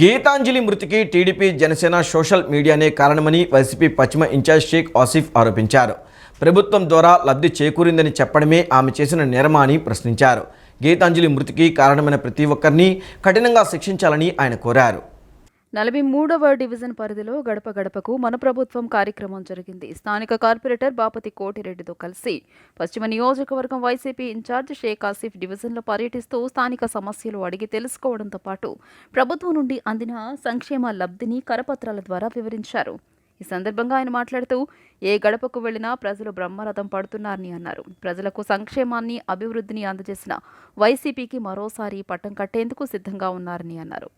గీతాంజలి మృతికి TDP Janasena social మీడియానే కారణమని వైసీపీ పశ్చిమ ఇన్ఛార్జ్ షేక్ ఆసిఫ్ ఆరోపించారు. ప్రభుత్వం ద్వారా లబ్ధి చేకూరిందని చెప్పడమే ఆమె చేసిన నేరమా అని ప్రశ్నించారు. గీతాంజలి మృతికి కారణమైన ప్రతి ఒక్కరిని కఠినంగా శిక్షించాలని ఆయన కోరారు. నలభై మూడవ డివిజన్ పరిధిలో గడప గడపకు మన ప్రభుత్వం కార్యక్రమం జరిగింది. స్థానిక కార్పొరేటర్ బాపతి కోటిరెడ్డితో కలిసి పశ్చిమ నియోజకవర్గం వైసీపీ ఇన్ఛార్జ్ షేక్ ఆసిఫ్ డివిజన్లో పర్యటిస్తూ స్థానిక సమస్యలు అడిగి తెలుసుకోవడంతో పాటు ప్రభుత్వం నుండి అందిన సంక్షేమ లబ్ధిని కరపత్రాల ద్వారా వివరించారు. ఈ సందర్భంగా ఆయన మాట్లాడుతూ ఏ గడపకు వెళ్ళినా ప్రజలు బ్రహ్మరథం పడుతున్నారని అన్నారు. ప్రజలకు సంక్షేమాన్ని అభివృద్ధిని అందజేసిన వైసీపీకి మరోసారి పట్టం కట్టేందుకు సిద్ధంగా ఉన్నారని అన్నారు.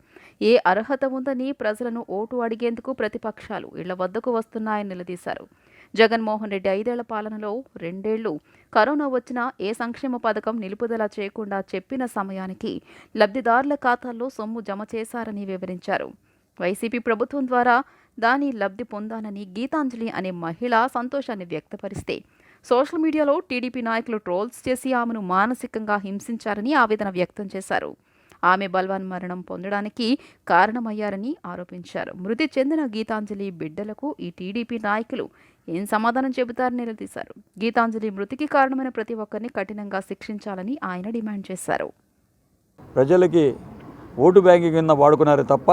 ఏ అర్హత ఉందని ప్రజలను ఓటు అడిగేందుకు ప్రతిపక్షాలు ఇళ్ళ వద్దకు వస్తున్నాయని నిలదీశారు. జగన్మోహన్ రెడ్డి ఐదేళ్ళ పాలనలో రెండేళ్ళు కరోనా వచ్చినా ఏ సంక్షేమ పథకం నిలుపుదల చేయకుండా చెప్పిన సమయానికి లబ్ధిదారుల ఖాతాల్లో సొమ్ము జమ చేశారని వివరించారు. వైసీపీ ప్రభుత్వం ద్వారా దాని లబ్ధి పొందానని గీతాంజలి అనే మహిళ సంతోషాన్ని వ్యక్తపరిస్తే సోషల్ మీడియాలో టీడీపీ నాయకులు ట్రోల్స్ చేసి ఆమెను మానసికంగా హింసించారని ఆవేదన వ్యక్తం చేశారు. ఆమె బల్వాన్ మరణం పొందడానికి కారణమయ్యారని ఆరోపించారు. మృతి చెందిన గీతాంజలి బిడ్డలకు ఈ టీడీపీ నాయకులు ఏం సమాధానం చెబుతారని నిలదీశారు. గీతాంజలి మృతికి కారణమైన ప్రతి ఒక్కరిని కఠినంగా శిక్షించాలని ఆయన డిమాండ్ చేశారు. ప్రజలకి ఓటు బ్యాంకింగ్ కింద వాడుకున్నారు తప్ప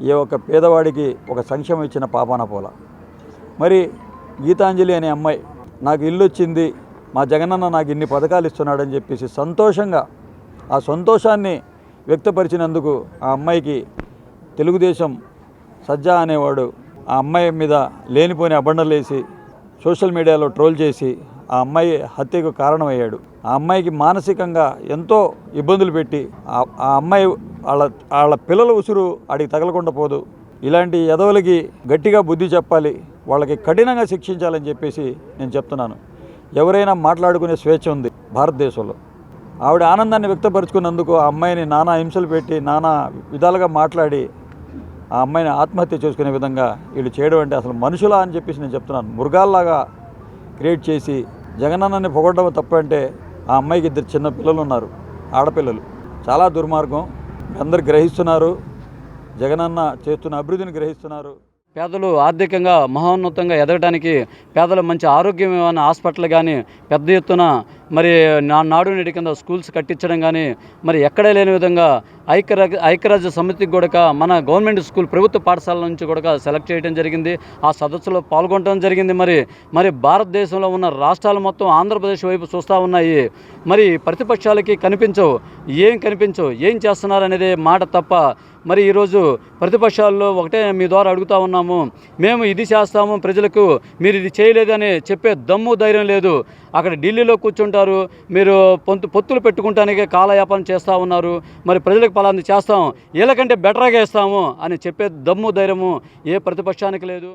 ఏ ఒక్క పేదవాడికి ఒక సంక్షేమం ఇచ్చిన పాపాన పోల. మరి గీతాంజలి అనే అమ్మాయి నాకు ఇల్లు వచ్చింది మా జగనన్న నాకు ఇన్ని పథకాలు ఇస్తున్నాడని చెప్పేసి సంతోషంగా ఆ సంతోషాన్ని వ్యక్తపరిచినందుకు ఆ అమ్మాయికి తెలుగుదేశం సజ్జా అనేవాడు ఆ అమ్మాయి మీద లేనిపోని అబండలేసి సోషల్ మీడియాలో ట్రోల్ చేసి ఆ అమ్మాయి హత్యకు కారణమయ్యాడు. ఆ అమ్మాయికి మానసికంగా ఎంతో ఇబ్బందులు పెట్టి ఆ- అమ్మాయి వాళ్ళ వాళ్ళ పిల్లల ఉసురు ఆడికి తగలకుండా పోదు. ఇలాంటి ఎదవలకి గట్టిగా బుద్ధి చెప్పాలి. వాళ్ళకి కఠినంగా శిక్షించాలని చెప్పేసి నేను చెప్తున్నాను. ఎవరైనా మాట్లాడుకునే స్వేచ్ఛ ఉంది భారతదేశంలో. ఆవిడ ఆనందాన్ని వ్యక్తపరుచుకున్నందుకు ఆ అమ్మాయిని నానా హింసలు పెట్టి నానా విధాలుగా మాట్లాడి ఆ అమ్మాయిని ఆత్మహత్య చేసుకునే విధంగా వీళ్ళు చేయడం అంటే అసలు మనుషులా అని చెప్పేసి నేను చెప్తున్నాను. మృగాల్లాగా క్రియేట్ చేసి జగనన్నని పొగడడం తప్పంటే అంటే ఆ అమ్మాయికి ఇద్దరు చిన్న పిల్లలు ఉన్నారు ఆడపిల్లలు. చాలా దుర్మార్గం. అందరు గ్రహిస్తున్నారు. జగనన్న చేస్తున్న అభివృద్ధిని గ్రహిస్తున్నారు. పేదలు ఆర్థికంగా మహోన్నతంగా ఎదగడానికి పేదలు మంచి ఆరోగ్యమైన హాస్పిటల్ కానీ పెద్ద ఎత్తున మరి నా నాడు నేటి కింద స్కూల్స్ కట్టించడం కానీ మరి ఎక్కడే లేని విధంగా ఐక్యరాజ్య ఐక్యరాజ్య సమితికి కూడా మన గవర్నమెంట్ స్కూల్ ప్రభుత్వ పాఠశాల నుంచి కూడా సెలెక్ట్ చేయడం జరిగింది. ఆ సదస్సులో పాల్గొనడం జరిగింది మరి. మరి భారతదేశంలో ఉన్న రాష్ట్రాలు మొత్తం ఆంధ్రప్రదేశ్ వైపు చూస్తూ ఉన్నాయి. మరి ప్రతిపక్షాలకి కనిపించవు. ఏం కనిపించవు? ఏం చేస్తున్నారు అనేది మాట తప్ప మరి ఈరోజు ప్రతిపక్షాల్లో ఒకటే మీ ద్వారా అడుగుతా ఉన్నాము. మేము ఇది చేస్తాము ప్రజలకు మీరు ఇది చేయలేదని చెప్పే దమ్ము ధైర్యం లేదు. అక్కడ ఢిల్లీలో కూర్చుంటారు. మీరు పొంతు పొత్తులు పెట్టుకుంటానికి కాలయాపన చేస్తూ ఉన్నారు. మరి ప్రజలకు పలాంది చేస్తాం. వీళ్ళకంటే బెటర్గా ఇస్తాము అని చెప్పే దమ్ము ధైర్యము ఏ ప్రతిపక్షానికి లేదు.